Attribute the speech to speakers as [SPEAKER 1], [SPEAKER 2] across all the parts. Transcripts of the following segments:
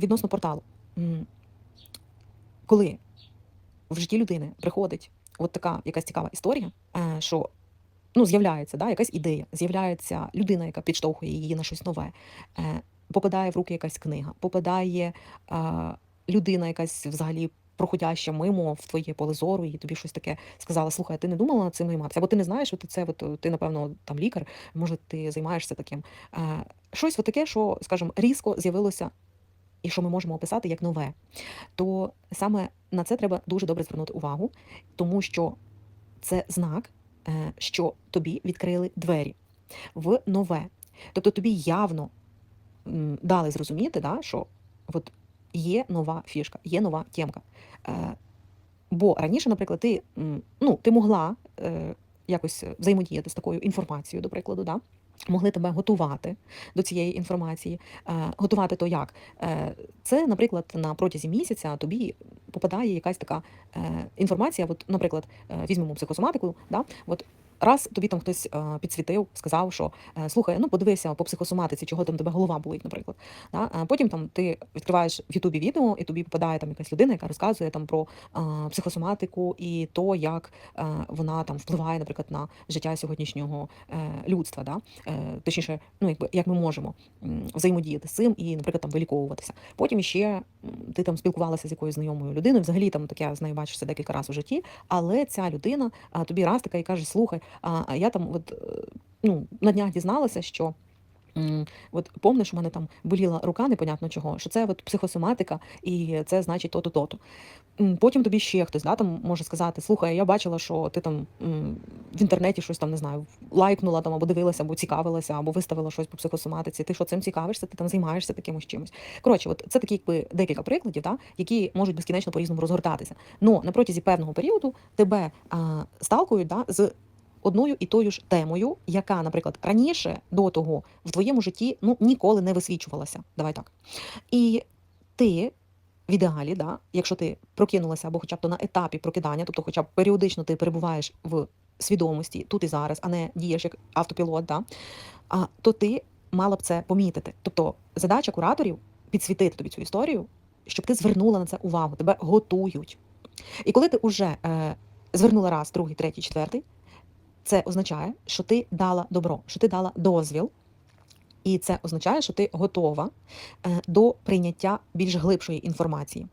[SPEAKER 1] Відносно порталу. Коли в житті людини приходить от така якась цікава історія, е, що ну, з'являється да, якась ідея, з'являється людина, яка підштовхує її на щось нове, е, попадає в руки якась книга, попадає е, людина, якась взагалі проходяща мимо в твоє поле зору, і тобі щось таке сказала: слухай, ти не думала над цим займатися? Або ти не знаєш, от це от, ти, напевно, там лікар, може, ти займаєшся таким. Щось от таке, що, скажімо, різко з'явилося і що ми можемо описати як нове, то саме на це треба дуже добре звернути увагу, тому що це знак, е, що тобі відкрили двері в нове. Тобто тобі явно дали зрозуміти, да, що от є нова фішка, є нова тємка. Е, Бо раніше, наприклад, ти, ну, ти могла е, якось взаємодіяти з такою інформацією, до прикладу, да? Могли тебе готувати до цієї інформації. Е, готувати то як? Е, це, наприклад, на протязі місяця тобі попадає якась така е, інформація. От, наприклад, візьмемо психосоматику, да? от раз тобі там хтось е, підсвітив, сказав, що е, слухай, ну подивися по психосоматиці, чого там тебе голова болить, наприклад. Да? А потім там ти відкриваєш в Ютубі відео, і тобі попадає там якась людина, яка розказує там про е, психосоматику і то, як е, вона там впливає, наприклад, на життя сьогоднішнього е, людства. Да? Е, точніше, ну якби як ми можемо взаємодіяти з цим і, наприклад, там виліковуватися. Потім ще ти там спілкувалася з якоюсь знайомою людиною. Взагалі там таке з нею бачишся декілька разів у житті, але ця людина тобі раз така і каже: слухай, а я там от, е, ну, на днях дізналася, що. От помниш, у мене там боліла рука, непонятно чого, що це от психосоматика, і це значить то-то, то-то. Потім тобі ще хтось да, там може сказати: слухай, я бачила, що ти там в інтернеті щось там не знаю, лайкнула там або дивилася, або цікавилася, або виставила щось по психосоматиці. Ти що цим цікавишся? Ти там займаєшся такимось чимось. Коротше, от це такі якби декілька прикладів, да, які можуть безкінечно по-різному розгортатися. Но на протязі певного періоду тебе а, сталкують да, з одною і тою ж темою, яка, наприклад, раніше до того в твоєму житті ну ніколи не висвічувалася. Давай так. І ти. В ідеалі, да, якщо ти прокинулася або хоча б то на етапі прокидання, тобто, хоча б періодично ти перебуваєш в свідомості тут і зараз, а не дієш як автопілот, да, а, то ти мала б це помітити. Тобто задача кураторів підсвітити тобі цю історію, щоб ти звернула на це увагу, тебе готують. І коли ти вже е, звернула раз, другий, третій, четвертий, це означає, що ти дала добро, що ти дала дозвіл, і це означає, що ти готова е, до прийняття більш глибшої інформації.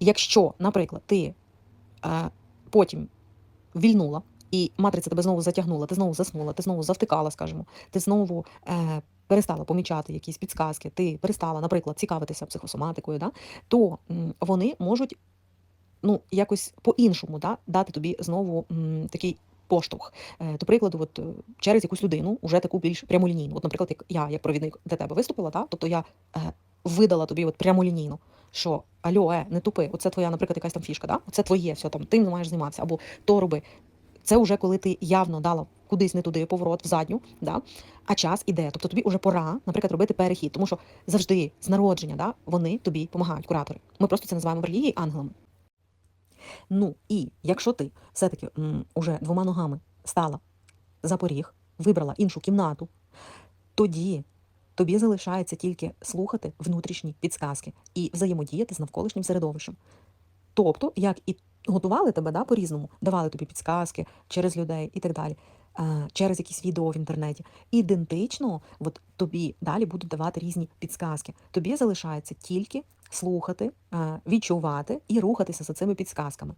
[SPEAKER 1] Якщо, наприклад, ти е, потім вільнула, і матриця тебе знову затягнула, ти знову заснула, ти знову завтикала, скажімо, ти знову е, перестала помічати якісь підсказки, ти перестала, наприклад, цікавитися психосоматикою, да, то вони можуть ну, якось по-іншому да, дати тобі знову такий поштовх. Е, До прикладу, от, через якусь людину, уже таку більш прямолінійну. От, наприклад, як я, як провідник для тебе виступила, да, тобто я е, видала тобі от прямолінійно, що альо, е, не тупи, оце твоя, наприклад, якась там фішка, да? оце твоє, все там, тим не маєш займатися, або то роби. Це вже коли ти явно дала кудись не туди поворот в задню, да? а час іде. Тобто тобі вже пора, наприклад, робити перехід, тому що завжди з народження да, вони тобі допомагають, куратори. Ми просто це називаємо в релігії ангелами. Ну і якщо ти все-таки уже двома ногами стала за поріг, вибрала іншу кімнату, тоді тобі залишається тільки слухати внутрішні підсказки і взаємодіяти з навколишнім середовищем. Тобто, як і готували тебе да, по-різному, давали тобі підсказки через людей і так далі, через якісь відео в інтернеті. Ідентично от тобі далі будуть давати різні підсказки. Тобі залишається тільки слухати, е, відчувати і рухатися за цими підсказками.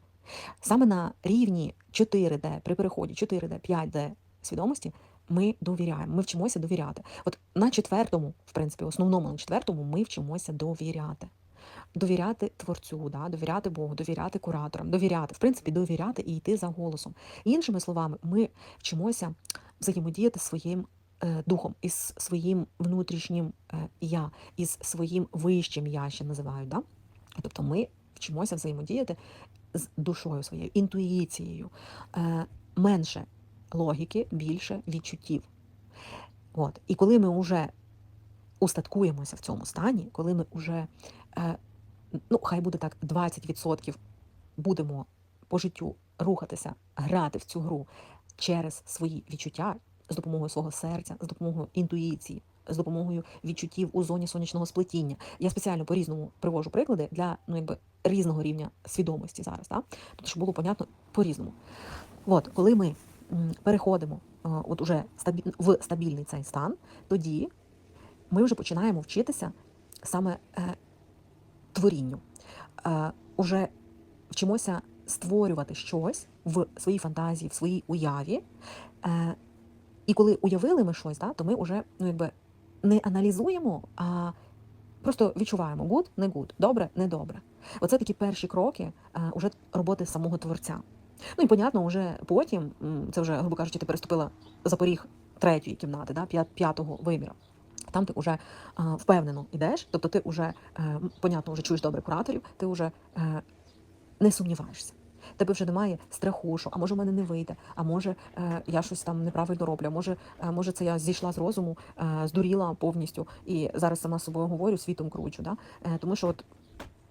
[SPEAKER 1] Саме на рівні 4D, при переході 4D, 5D свідомості ми довіряємо, ми вчимося довіряти. От на четвертому, в принципі, основному на четвертому ми вчимося довіряти. Довіряти творцю, да, довіряти Богу, довіряти кураторам, довіряти, в принципі, довіряти і йти за голосом. Іншими словами, ми вчимося взаємодіяти своїм духом, із своїм внутрішнім е, я, із своїм вищим я ще називають. Да? Тобто ми вчимося взаємодіяти з душою своєю, інтуїцією, е, менше логіки, більше відчуттів. От. І коли ми вже устаткуємося в цьому стані, коли ми вже, е, ну, хай буде так, 20% будемо по життю рухатися, грати в цю гру через свої відчуття з допомогою свого серця, з допомогою інтуїції, з допомогою відчуттів у зоні сонячного сплетіння. Я спеціально по-різному привожу приклади для ну, якби, різного рівня свідомості зараз, да? тобто, щоб було понятно по-різному. От, коли ми переходимо е, от уже в стабільний цей стан, тоді ми вже починаємо вчитися саме е, творінню. Е, уже вчимося створювати щось в своїй фантазії, в своїй уяві. Е, і коли уявили ми щось, да, то ми вже ну, якби, не аналізуємо, а просто відчуваємо good, не good, добре, не добре. Оце такі перші кроки е, уже роботи самого творця. Ну і понятно, вже потім, це вже, грубо кажучи, ти переступила за поріг третьої кімнати, да, п'ятого виміру. Там ти вже а, впевнено йдеш, тобто ти вже, е, м, понятно, вже чуєш добре кураторів, ти вже е, не сумніваєшся. Тебе вже немає страху, що а може в мене не вийде, а може е, я щось там неправильно роблю, а може, е, може це я зійшла з розуму, е, здуріла повністю і зараз сама собою говорю, світом кручу. Да? Тому що, от,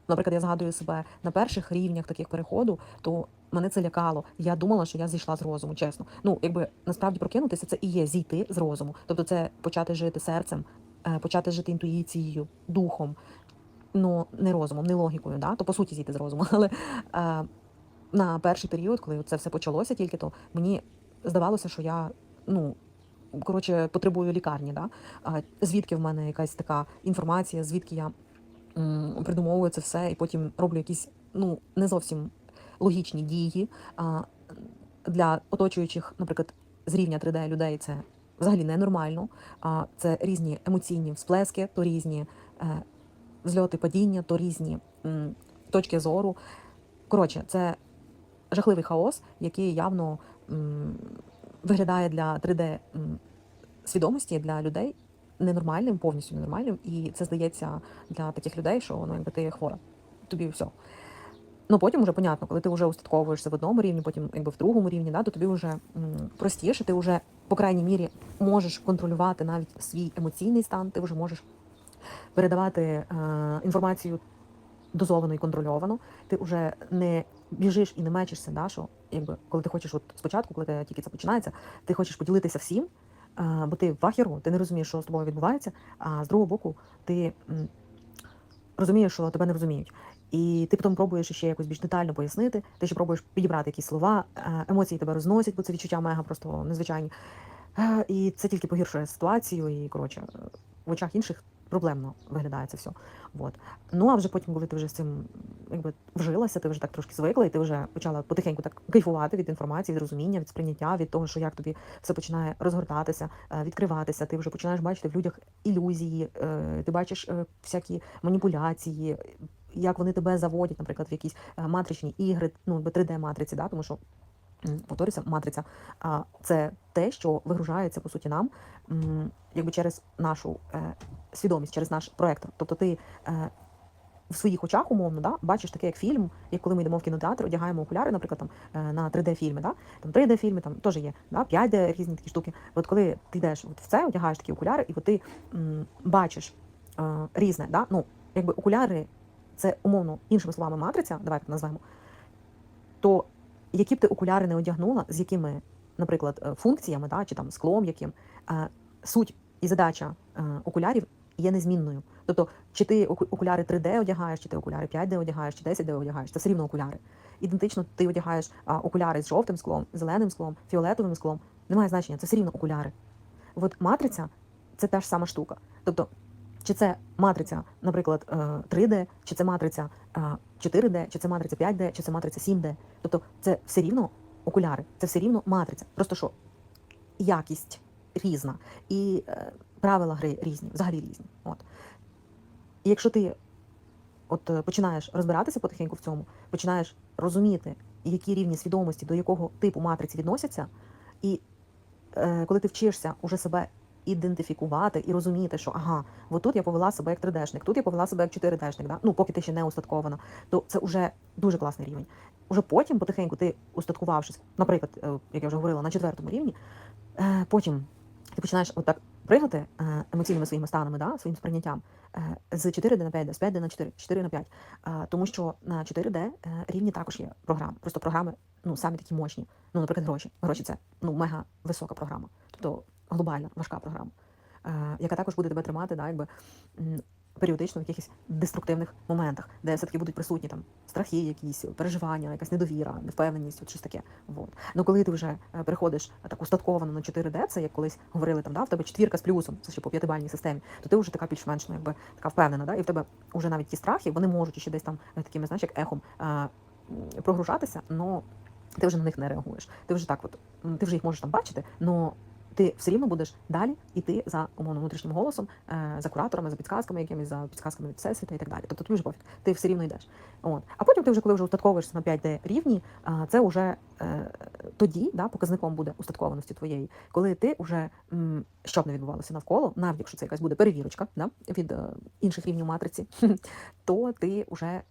[SPEAKER 1] наприклад, я згадую себе на перших рівнях таких переходу, то мене це лякало. Я думала, що я зійшла з розуму, чесно. Ну, якби насправді прокинутися, це і є зійти з розуму. Тобто, це почати жити серцем, почати жити інтуїцією, духом, ну не розумом, не логікою, да? то по суті зійти з розуму. Але на перший період, коли це все почалося тільки, то мені здавалося, що я ну. Коротше, потребую лікарні, да? а звідки в мене якась така інформація, звідки я м, придумовую це все, і потім роблю якісь ну не зовсім логічні дії. А для оточуючих, наприклад, з рівня 3D людей це взагалі ненормально. А це різні емоційні всплески, то різні е, взльоти, падіння, то різні м, точки зору. Коротше, це жахливий хаос, який явно м, виглядає для 3D м, свідомості для людей ненормальним, повністю ненормальним. І це здається для таких людей, що ну, якби ти хвора. Тобі все. Ну потім вже понятно, коли ти вже устатковуєшся в одному рівні, потім якби в другому рівні, да, то тобі вже м, простіше, ти вже по крайній мірі можеш контролювати навіть свій емоційний стан, ти вже можеш передавати е, інформацію дозовано і контрольовано. Ти вже не біжиш і не мечешся, да, що якби коли ти хочеш, от спочатку, коли тільки це починається, ти хочеш поділитися всім, бо ти в ахіру, ти не розумієш, що з тобою відбувається. А з другого боку, ти розумієш, що тебе не розуміють. І ти потім пробуєш ще якось більш детально пояснити. Ти ще пробуєш підібрати якісь слова, емоції тебе розносять, бо це відчуття мега просто незвичайні. І це тільки погіршує ситуацію, і коротше, в очах інших проблемно виглядає це все. Вот. Ну а вже потім, коли ти вже з цим якби вжилася, ти вже так трошки звикла, і ти вже почала потихеньку так кайфувати від інформації, від розуміння, від сприйняття, від того, що як тобі все починає розгортатися, е, відкриватися. Ти вже починаєш бачити в людях ілюзії, е, ти бачиш е, всякі маніпуляції. Як вони тебе заводять, наприклад, в якісь матричні ігри, ну 3D-матриці, да, тому що повторюся, матриця це те, що вигружається по суті нам, якби через нашу свідомість, через наш проектор. Тобто ти е, в своїх очах, умовно, да, бачиш таке, як фільм, як коли ми йдемо в кінотеатр, одягаємо окуляри, наприклад, там е, на 3D-фільми, да? там 3D-фільми там теж є, да? 5D різні такі штуки. От коли ти йдеш от в це, одягаєш такі окуляри, і от ти м, бачиш е, різне, да? ну, якби окуляри, це умовно, іншими словами, матриця, давай так назвемо, то які б ти окуляри не одягнула, з якими, наприклад, е, функціями, да, чи там склом яким, е, суть і задача е, окулярів є незмінною. Тобто, чи ти окуляри 3D одягаєш, чи ти окуляри 5D одягаєш, чи 10D одягаєш, це все рівно окуляри. Ідентично ти одягаєш окуляри з жовтим склом, зеленим склом, фіолетовим склом. Немає значення, це все рівно окуляри. От матриця це та ж сама штука. Тобто, чи це матриця, наприклад, е, 3D, чи це матриця е, 4D, чи це матриця 5D, чи це матриця 7D. Тобто це все рівно окуляри, це все рівно матриця. Просто що якість різна і е, правила гри різні, взагалі різні. От. І якщо ти от е, починаєш розбиратися потихеньку в цьому, починаєш розуміти, які рівні свідомості до якого типу матриці відносяться, і е, коли ти вчишся уже себе ідентифікувати і розуміти, що ага, от тут я повела себе як 3D-шник, тут я повела себе як 4D-шник, да? ну поки ти ще не устаткована, то це вже дуже класний рівень. Уже потім, потихеньку, ти устаткувавшись, наприклад, е, як я вже говорила, на четвертому рівні, е, потім ти починаєш отак пригати е, емоційними своїми станами, да, своїм сприйняттям е, з 4D на 5D, з 5D на 4, 4 на 5. Е, Тому що на 4D е, рівні також є програми. Просто програми ну, самі такі мощні. Ну, наприклад, гроші. Гроші це ну, мега висока програма, тобто глобальна, важка програма. яка також буде тебе тримати, да, якби періодично в якихось деструктивних моментах, де все-таки будуть присутні там страхи, якісь переживання, якась недовіра, невпевненість, от щось таке. Вот. Ну коли ти вже е, переходиш е, так устатковано на 4D, це як колись говорили там, да, в тебе четвірка з плюсом, це ще по п'ятибальній системі, то ти вже така більш-менш ну, якби така впевнена, да, і в тебе вже навіть ті страхи, вони можуть ще десь там е, такими, знаєш, як ехом прогружатися, але ти вже на них не реагуєш. Ти вже так, от ти вже їх можеш там бачити, але ти все рівно будеш далі йти за умовно внутрішнім голосом, е, за кураторами, за підказками, якимись за підказками від всесвіта і так далі. Тобто тобі вже пофіг, ти все рівно йдеш. От. А потім ти вже, коли вже устатковуєшся на 5D рівні, це вже е, тоді да, показником буде устаткованості твоєї, коли ти вже що б не відбувалося навколо, навіть якщо це якась буде перевірочка да, від е, інших рівнів матриці, то ти вже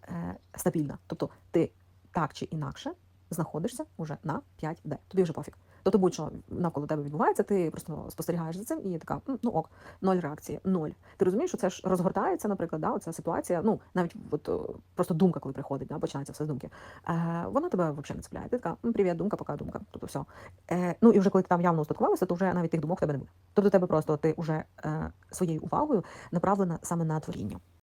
[SPEAKER 1] стабільна. Тобто ти так чи інакше знаходишся вже на 5D. Тобі вже пофіг. Тобто будь-що навколо тебе відбувається, ти просто спостерігаєш за цим і така, ну ок, ноль реакції, ноль. Ти розумієш, що це ж розгортається, наприклад, да, оця ситуація. Ну, навіть от, просто думка, коли приходить, да, починається все з думки. Е, вона тебе взагалі не цепляє. Ти така, «М, привіт, думка, пока думка. Тобто все. Е, ну і вже коли ти там явно устаткувалася, то вже навіть тих думок тебе не буде. Тобто тебе просто ти вже е, своєю увагою направлена саме на творіння.